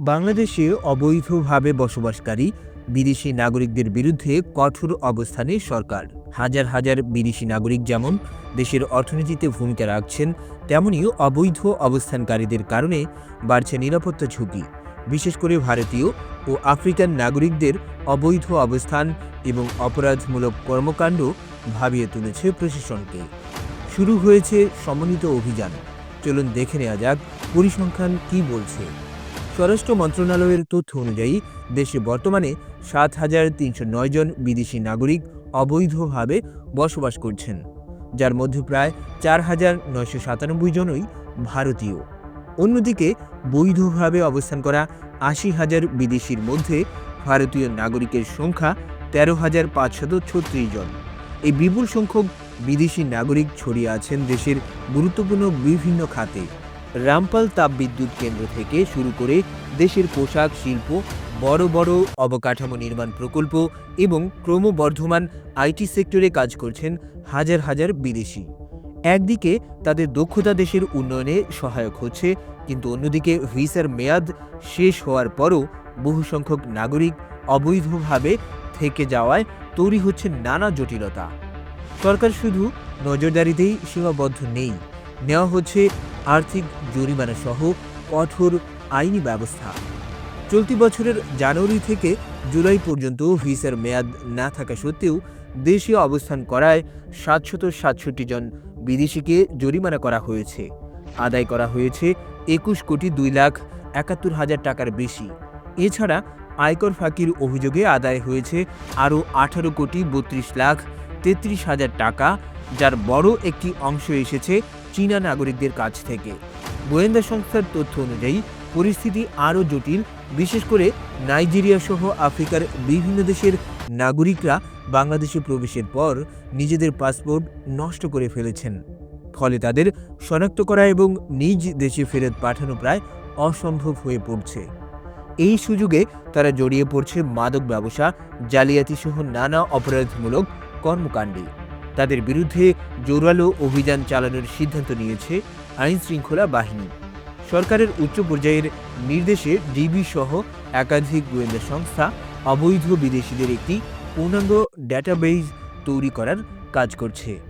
বাংলাদেশে অবৈধভাবে বসবাসকারী বিদেশি নাগরিকদের বিরুদ্ধে কঠোর অবস্থানে সরকার। হাজার হাজার বিদেশি নাগরিক যেমন দেশের অর্থনীতিতে ভূমিকা রাখছেন, তেমনি অবৈধ অবস্থানকারীদের কারণে বাড়ছে নিরাপত্তা ঝুঁকি। বিশেষ করে ভারতীয় ও আফ্রিকান নাগরিকদের অবৈধ অবস্থান এবং অপরাধমূলক কর্মকাণ্ড ভাবিয়ে তুলেছে প্রশাসনকে। শুরু হয়েছে সমন্বিত অভিযান। চলুন দেখে নেওয়া যাক পরিসংখ্যান কী বলছে। স্বরাষ্ট্র মন্ত্রণালয়ের তথ্য অনুযায়ী, দেশে বর্তমানে সাত হাজার তিনশো নয় জন বিদেশি নাগরিক অবৈধভাবে বসবাস করছেন, যার মধ্যে প্রায় চার হাজার নয়শো সাতানব্বই জনই ভারতীয়। অন্যদিকে, বৈধভাবে অবস্থান করা আশি হাজার বিদেশির মধ্যে ভারতীয় নাগরিকের সংখ্যা তেরো হাজার পাঁচশত ছত্রিশ জন। এই বিপুল সংখ্যক বিদেশি নাগরিক ছড়িয়ে আছেন দেশের গুরুত্বপূর্ণ বিভিন্ন খাতে। রামপাল তাপবিদ্যুৎ কেন্দ্র থেকে শুরু করে দেশের পোশাক শিল্প, বড় বড় অবকাঠামো নির্মাণ প্রকল্প এবং ক্রমবর্ধমান আইটি সেক্টরে কাজ করছেন হাজার হাজার বিদেশি। একদিকে তাদের দক্ষতা দেশের উন্নয়নে সহায়ক হচ্ছে, কিন্তু অন্যদিকে ভিসার মেয়াদ শেষ হওয়ার পরও বহু সংখ্যক নাগরিক অবৈধভাবে থেকে যাওয়ায় তৈরি হচ্ছে নানা জটিলতা। সরকার শুধু নজরদারিতেই সীমাবদ্ধ নেই নেওয়া হচ্ছে আর্থিক জরিমানা সহ কঠোর আইনি ব্যবস্থা। চলতি বছরের জানুয়ারি থেকে জুলাই পর্যন্ত ভিসার মেয়াদ না থাকা সত্ত্বেও দেশে অবস্থান করায় সাতশত সাতষট্টি জন বিদেশিকে জরিমানা করা হয়েছে। আদায় করা হয়েছে একুশ কোটি দুই লাখ একাত্তর হাজার টাকার বেশি। এছাড়া আয়কর ফাঁকির অভিযোগে আদায় হয়েছে আরও আঠারো কোটি বত্রিশ লাখ তেত্রিশ হাজার টাকা, যার বড় একটি অংশ এসেছে চীনা নাগরিকদের কাছ থেকে। গোয়েন্দা সংস্থার তথ্য অনুযায়ী, পরিস্থিতি আরও জটিল, বিশেষ করে নাইজেরিয়া সহ আফ্রিকার বিভিন্ন দেশের নাগরিকরা বাংলাদেশে প্রবেশের পর নিজেদের পাসপোর্ট নষ্ট করে ফেলেছেন। ফলে তাদের শনাক্ত করা এবং নিজ দেশে ফেরত পাঠানো প্রায় অসম্ভব হয়ে পড়ছে। এই সুযোগে তারা জড়িয়ে পড়ছে মাদক ব্যবসা, জালিয়াতি সহ নানা অপরাধমূলক কর্মকাণ্ডে। তাদের বিরুদ্ধে জোরালো অভিযান চালানোর সিদ্ধান্ত নিয়েছে আইনশৃঙ্খলা বাহিনী। সরকারের উচ্চ পর্যায়ের নির্দেশে ডিবি সহ একাধিক গোয়েন্দা সংস্থা অবৈধ বিদেশিদের একটি পূর্ণাঙ্গ ডেটাবেজ তৈরি করার কাজ করছে।